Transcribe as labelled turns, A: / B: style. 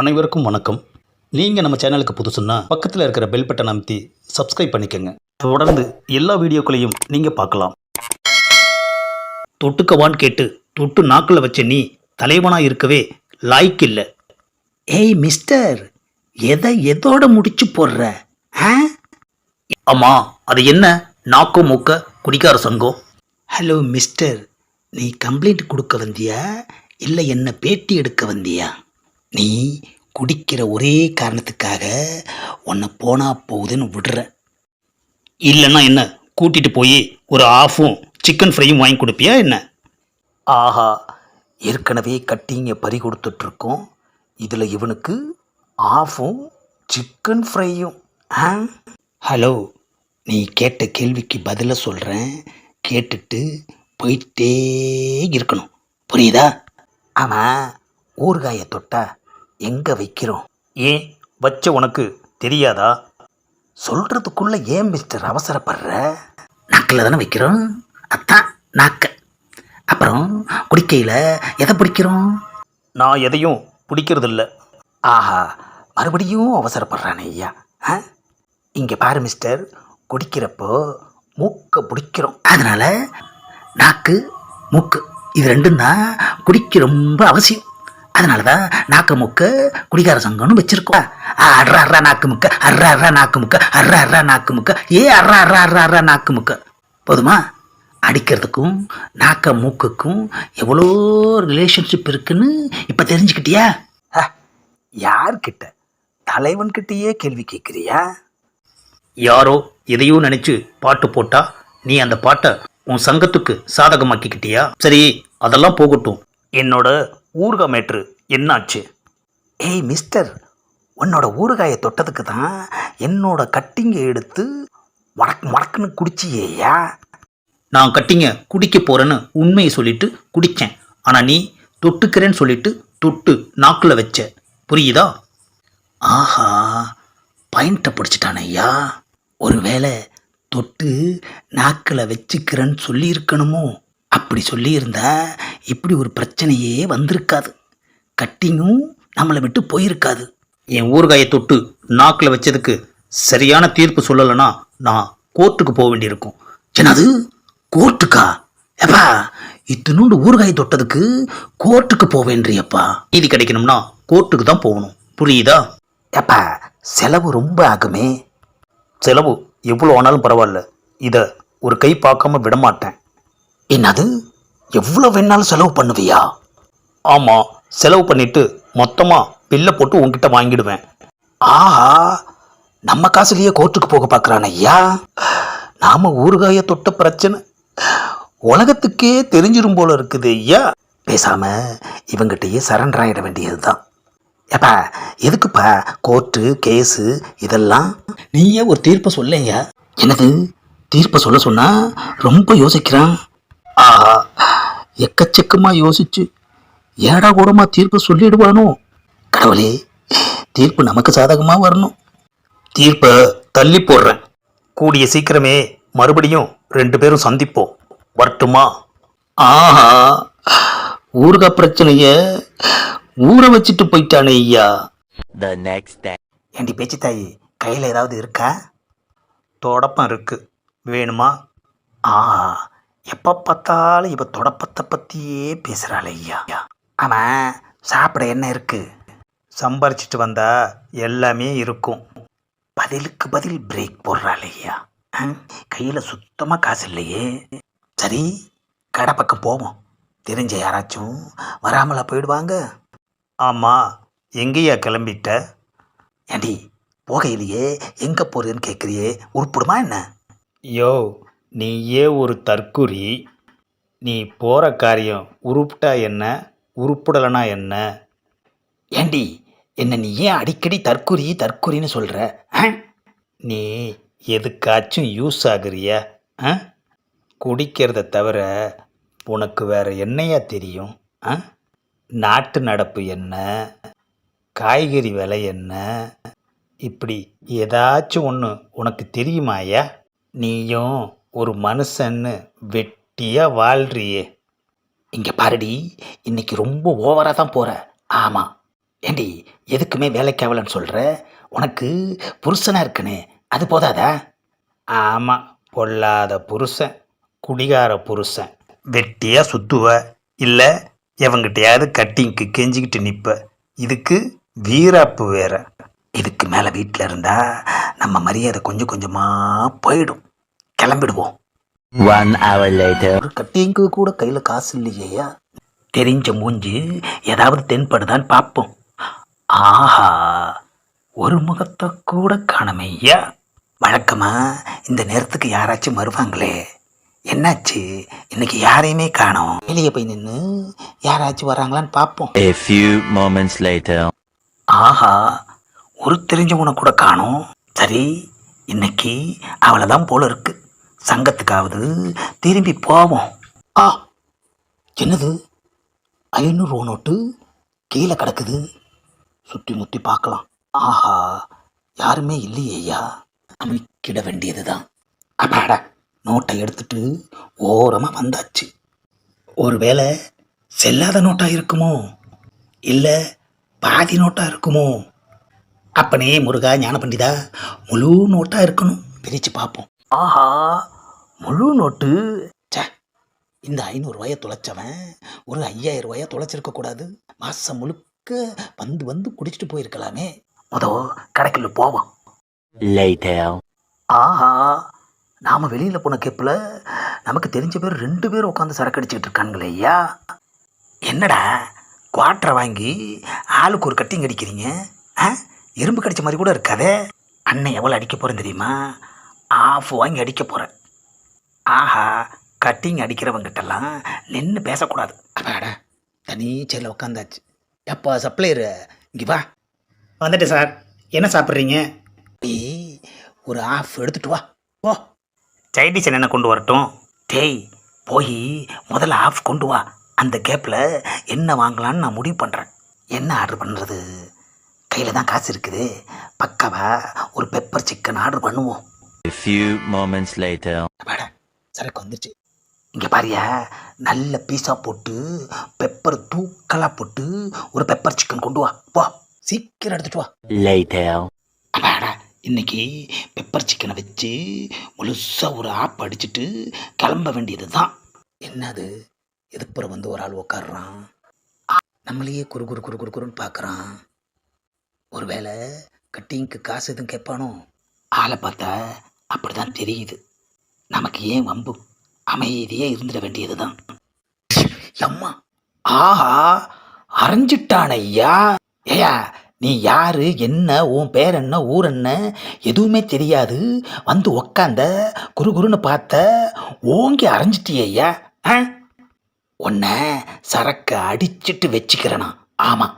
A: அனைவருக்கும் வணக்கம். நீங்கள் நம்ம சேனலுக்கு புதுசுன்னா பக்கத்தில் இருக்கிற பெல் பட்டன் அமைத்தி சப்ஸ்கிரைப் பண்ணிக்கோங்க. தொடர்ந்து எல்லா வீடியோக்களையும் நீங்கள் பார்க்கலாம். தொட்டுக்கவான்னு கேட்டு தொட்டு நாக்கில் வச்ச நீ தலைவனாக இருக்கவே லாய்க்கு இல்லை. ஏய் மிஸ்டர் எதை எதோட முடிச்சு போடுற? ஆ? ஆமாம் அது என்ன? நாக்கு மூக்க குடிக்கார சங்கம் ஹலோ மிஸ்டர் நீ கம்ப்ளைண்ட் கொடுக்க வந்தியா? இல்லை என்ன பேட்டி எடுக்க வந்தியா? நீ குடிக்கிற ஒரே காரணத்துக்காக உன்னை போனா போகுதுன்னு விடுற. இல்லைன்னா என்ன? கூட்டிட்டு போய் ஒரு ஆஃபும் சிக்கன் ஃப்ரையும் வாங்கி கொடுப்பியா என்ன? ஆஹா ஏற்கனவே கட்டிங்க பறி கொடுத்துட்ருக்கோம். இதில் இவனுக்கு ஆஃபும் சிக்கன் ஃப்ரையும் ஆ? ஹலோ நீ கேட்ட கேள்விக்கு பதிலை சொல்கிறேன் கேட்டுட்டு போயிட்டே இருக்கணும். புரியுதா? ஆமாம் ஊறுகாயை தொட்டா எங்கே வைக்கிறோம்? ஏன் வச்ச உனக்கு தெரியாதா? சொல்கிறதுக்குள்ளே ஏன் மிஸ்டர் அவசரப்படுற? நாக்கில் தானே வைக்கிறோம்? அதான் நாக்க. அப்புறம் குடிக்கையில் எதை பிடிக்கிறோம்? நான் எதையும் பிடிக்கிறதில்ல. ஆஹா மறுபடியும் அவசரப்படுறானே ஐயா. ஆ? இங்கே பாரு மிஸ்டர் குடிக்கிறப்போ மூக்கை பிடிக்கிறோம். அதனால் நாக்கு மூக்கு. இது ரெண்டும் தான் குடிக்க ரொம்ப அவசியம். அதனால தான் நாக்கு முக்க குடிகார சங்கம்னு வச்சிருக்கோம். அர்ரா அர்ரா நாக்கு முக்க அர்ரா அர்ரா நாக்கு முக்க அர்ரா அர்ரா நாக்கு முக்க. ஏ அர்ரா அர்ரா அர்ரா அர்ரா நாக்கு முக்க? போதுமா? அடிக்கிறதுக்கும் நாக்க மூக்குக்கும் எவ்வளோ ரிலேஷன்ஷிப் இருக்குன்னு இப்போ தெரிஞ்சுக்கிட்டியா? யார்கிட்ட? தலைவன்கிட்டயே கேள்வி கேட்குறியா? யாரோ எதையோ நினச்சி பாட்டு போட்டா நீ அந்த பாட்டை உன் சங்கத்துக்கு சாதகமாக்கிக்கிட்டியா? சரி அதெல்லாம் போகட்டும். என்னோட மேட்ரு என்னாச்சு? ஏய் மிஸ்டர் உன்னோட ஊறுகாயை தொட்டதுக்கு தான் என்னோட கட்டிங்கை எடுத்து மடக்கு மடக்குன்னு குடிச்சியேயா? நான் கட்டிங்க குடிக்க போறேன்னு உண்மையை சொல்லிட்டு குடித்தேன் ஆனால் நீ தொட்டுக்கிறேன்னு சொல்லிட்டு தொட்டு நாக்கில் வச்ச. புரியுதா? ஆஹா பாயிண்ட்டை பிடிச்சிட்டான ஐயா. ஒருவேளை தொட்டு நாக்கில் வச்சுக்கிறேன்னு சொல்லியிருக்கணுமோ? அப்படி சொல்லியிருந்தா இப்படி ஒரு பிரச்சனையே வந்திருக்காது. கட்டிங்கும் நம்மளை விட்டு போயிருக்காது. என் ஊறுகாயை தொட்டு நாக்கில் வச்சதுக்கு சரியான தீர்ப்பு சொல்லலைன்னா நான் கோர்ட்டுக்கு போக வேண்டியிருக்கும். என்னது? கோர்ட்டுக்கா? எப்பா இத்தினோண்டு ஊறுகாய் தொட்டதுக்கு கோர்ட்டுக்கு போவேன்றியப்பா நீதி கிடைக்கணும்னா கோர்ட்டுக்கு தான் போகணும். புரியுதா? எப்பா செலவு ரொம்ப ஆகுமே. செலவு எவ்வளோ ஆனாலும் பரவாயில்ல. இதை ஒரு கை பார்க்காம விடமாட்டேன். என்னது? எவ்வளோ வேணாலும் செலவு பண்ணுவியா? ஆமாம் செலவு பண்ணிட்டு மொத்தமாக பில்லை போட்டு உன்கிட்ட வாங்கிடுவேன். ஆஹா நம்ம காசுலயே கோர்ட்டுக்கு போக பார்க்குறான் ஐயா. நாம ஊறுகாய தொட்ட பிரச்சனை. உலகத்துக்கே தெரிஞ்சிரும் போல இருக்குது ஐயா. பேசாம இவங்கிட்டயே சரண்டர் ஆகிட வேண்டியதுதான். ஏப்பா எதுக்குப்பா கோர்ட்டு கேஸு இதெல்லாம்? நீயே ஒரு தீர்ப்பை சொல்லையா என்னது? தீர்ப்பை சொல்ல சொன்னா ரொம்ப யோசிக்கிறான். ஆஹா. எக்கச்சக்கமா யோசிச்சு ஏடா கூடமா தீர்ப்பு சொல்லிடுவானோ? கடவுளே தீர்ப்பு நமக்கு சாதகமா வரணும். தீர்ப்பை தள்ளி போடுறேன். கூடிய சீக்கிரமே மறுபடியும் ரெண்டு பேரும் சந்திப்போம். வரட்டுமா? ஆஹா. ஊருகா பிரச்சனைய ஊற வச்சுட்டு போயிட்டானே ஐயா.
B: Next day.
A: ஏண்டி பேச்சு தாயி கையில் ஏதாவது இருக்கா? தொடப்பம் இருக்கு. வேணுமா? ஆ எப்போ பார்த்தாலும் இவ தொடப்பத்தை பற்றியே பேசுகிறாள் ஐயா. ஆமாம் சாப்பிட என்ன இருக்கு? சம்பாரிச்சிட்டு வந்தா எல்லாமே இருக்கும். பதிலுக்கு பதில் பிரேக் போடுறாள் ஐயா. கையில் சுத்தமாக காசு இல்லையே. சரி கடை பக்கம் போவோம். தெரிஞ்ச யாராச்சும் வராமலா போயிடுவாங்க. ஆமாம் எங்கேயா கிளம்பிட்ட? ஏண்டி போகையிலேயே எங்கே போகிறேன்னு கேட்குறியே உருப்பிடுமா என்ன? யோ நீயே ஒரு தற்குறி. நீ போகிற காரியம் உருப்பிட்டா என்ன? உருப்பிடலைனா என்ன? ஏண்டி என்ன நீ ஏன் அடிக்கடி தற்குறி தற்குறின்னு சொல்கிற நீ எதுக்காச்சும் யூஸ் ஆகுறியா? ஆ? குடிக்கிறத தவிர உனக்கு வேறு என்னையா தெரியும்? ஆ? நாட்டு நடப்பு என்ன? காய்கறி விலை என்ன? இப்படி ஏதாச்சும் ஒன்று உனக்கு தெரியுமாயா நீயும் ஒரு மனுஷன்னு வெட்டியாக வாழ்றியே. இங்கே பாருடி இன்னைக்கு ரொம்ப ஓவராக தான் போகிற ஆமாம் ஏண்டி எதுக்குமே வேலைக்காவலன்னு சொல்கிற உனக்கு புருஷனாக இருக்கனே அது போதாதா? ஆமாம் பொல்லாத புருஷன் குடிகார புருஷன். வெட்டியாக சுத்துவ இல்லை எவங்கிட்டையாவது கட்டிங்க்கு கெஞ்சிக்கிட்டு நிற்ப இதுக்கு வீராப்பு வேற. இதுக்கு மேலே வீட்டில் இருந்தால் நம்ம மரியாதை கொஞ்சம் கொஞ்சமாக போயிடும். கிளம்பிடுவோம்.
B: One hour later.
A: ஒரு கட்டிங்க்கு கூட கையில் காசு இல்லையா தெரிஞ்ச மூஞ்சி ஏதாவது தென்படுதான்னு பார்ப்போம். ஆஹா ஒரு முகத்தை கூட காணமையா? வழக்கமா இந்த நேரத்துக்கு யாராச்சும் வருவாங்களே? என்னாச்சு? இன்னைக்கு யாரையுமே காணோம். வெளியே போய் நின்று யாராச்சும் வராங்களான்னு பார்ப்போம்.
B: A few moments later.
A: ஆஹா ஒரு தெரிஞ்சவனை கூட காணோம். சரி இன்னைக்கு அவளை தான் போல இருக்கு. சங்கத்துக்காவது திரும்பி போவோம். ஆ என்னது? ஐநூறு நோட்டு கீழே கிடக்குது. சுற்றி முற்றி பார்க்கலாம். ஆஹா யாருமே இல்லையேயா அமைக்கிட வேண்டியதுதான். அப்பாடா நோட்டை எடுத்துட்டு ஓரமாக வந்தாச்சு. ஒருவேளை செல்லாத நோட்டாக இருக்குமோ? இல்லை பாதி நோட்டாக இருக்குமோ? அப்பனே முருகா ஞான பண்டிதா முழு நோட்டாக இருக்கணும். பிரித்து பார்ப்போம். ஆஹா முழு நோட்டு. இந்த ஐநூறுரூவாயை தொலைச்சவன் ஒரு ஐயாயிரம் ரூபாயை தொலைச்சிருக்க கூடாது. மாதம் முழுக்க வந்து வந்து குடிச்சிட்டு போயிருக்கலாமே. முதோ கடைக்குள்ள போவோம். ஆஹா நாம் வெளியில் போன கேப்பில் நமக்கு தெரிஞ்ச பேர் ரெண்டு பேர் உட்காந்து சரக்கு அடிச்சுக்கிட்டு இருக்காங்களே ஐயா. என்னடா குவாட்டரை வாங்கி ஆளுக்கு ஒரு கட்டிங் அடிக்கிறீங்க? ஆ? எறும்பு கடிச்ச மாதிரி கூட இருக்காதே. அண்ணன் எவ்வளோ அடிக்க போகிறேன் தெரியுமா? ஆஃப் வாங்கி அடிக்க போகிறேன் ஆஹா கட்டிங் அடிக்கிறவங்கிட்டலாம் நின்று பேசக்கூடாது. அப்பாடா தனி சேரில் உட்காந்தாச்சு எப்போ சப்ளையரு இங்கே வா. வந்துட்டேன் சார். என்ன சாப்பிட்றீங்க? ஒரு ஆஃப் எடுத்துட்டு வா. ஓ சைடிஷ் என்ன கொண்டு வரட்டும்? டேய் போய் முதல்ல ஆஃப் கொண்டு வா. அந்த கேப்பில் என்ன வாங்கலான்னு நான் முடிவு பண்ணுறேன் என்ன ஆர்டர் பண்ணுறது கையில் தான் காசு இருக்குது. பக்காவா ஒரு பெப்பர் சிக்கன் ஆர்டர் பண்ணுவோம்.
B: A few moments later.
A: அப்பாடா சரக்கு வந்துச்சு இங்கே பாரியா நல்ல பீஸா போட்டு பெப்பர் தூக்கலாக போட்டு ஒரு பெப்பர் சிக்கன் கொண்டு வா. போ சீக்கிரம் எடுத்துட்டு வா.
B: Later.
A: அப்பாடா இன்னைக்கு பெப்பர் சிக்கனை வச்சு முழுசாக ஒரு ஆப் அடிச்சிட்டு கிளம்ப வேண்டியது தான் என்னது? எதுப்புறம் வந்து ஒரு ஆள் உக்காடுறான் நம்மளையே குறு குறு குறு குறு குறுன்னு பார்க்குறான் ஒருவேளை கட்டிங்க்கு காசு எதுவும் கேட்பானோ? ஆளை பார்த்தா அப்படிதான் தெரியுது. நமக்கு ஏன் வம்பு? அமைதியே இருந்துட வேண்டியது தான் அம்மா ஆஹா அரைஞ்சிட்டான் ஐயா ஏயா நீ யாரு? என்ன? உன் பேர் என்ன? ஊர் என்ன? எதுவுமே தெரியாது. வந்து உக்காந்த குரு குருன்னு பார்த்த ஓங்கி அரைஞ்சிட்டியா ஆ? உன்னை சரக்கு அடிச்சிட்டு வச்சுக்கிறனா. ஆமாம்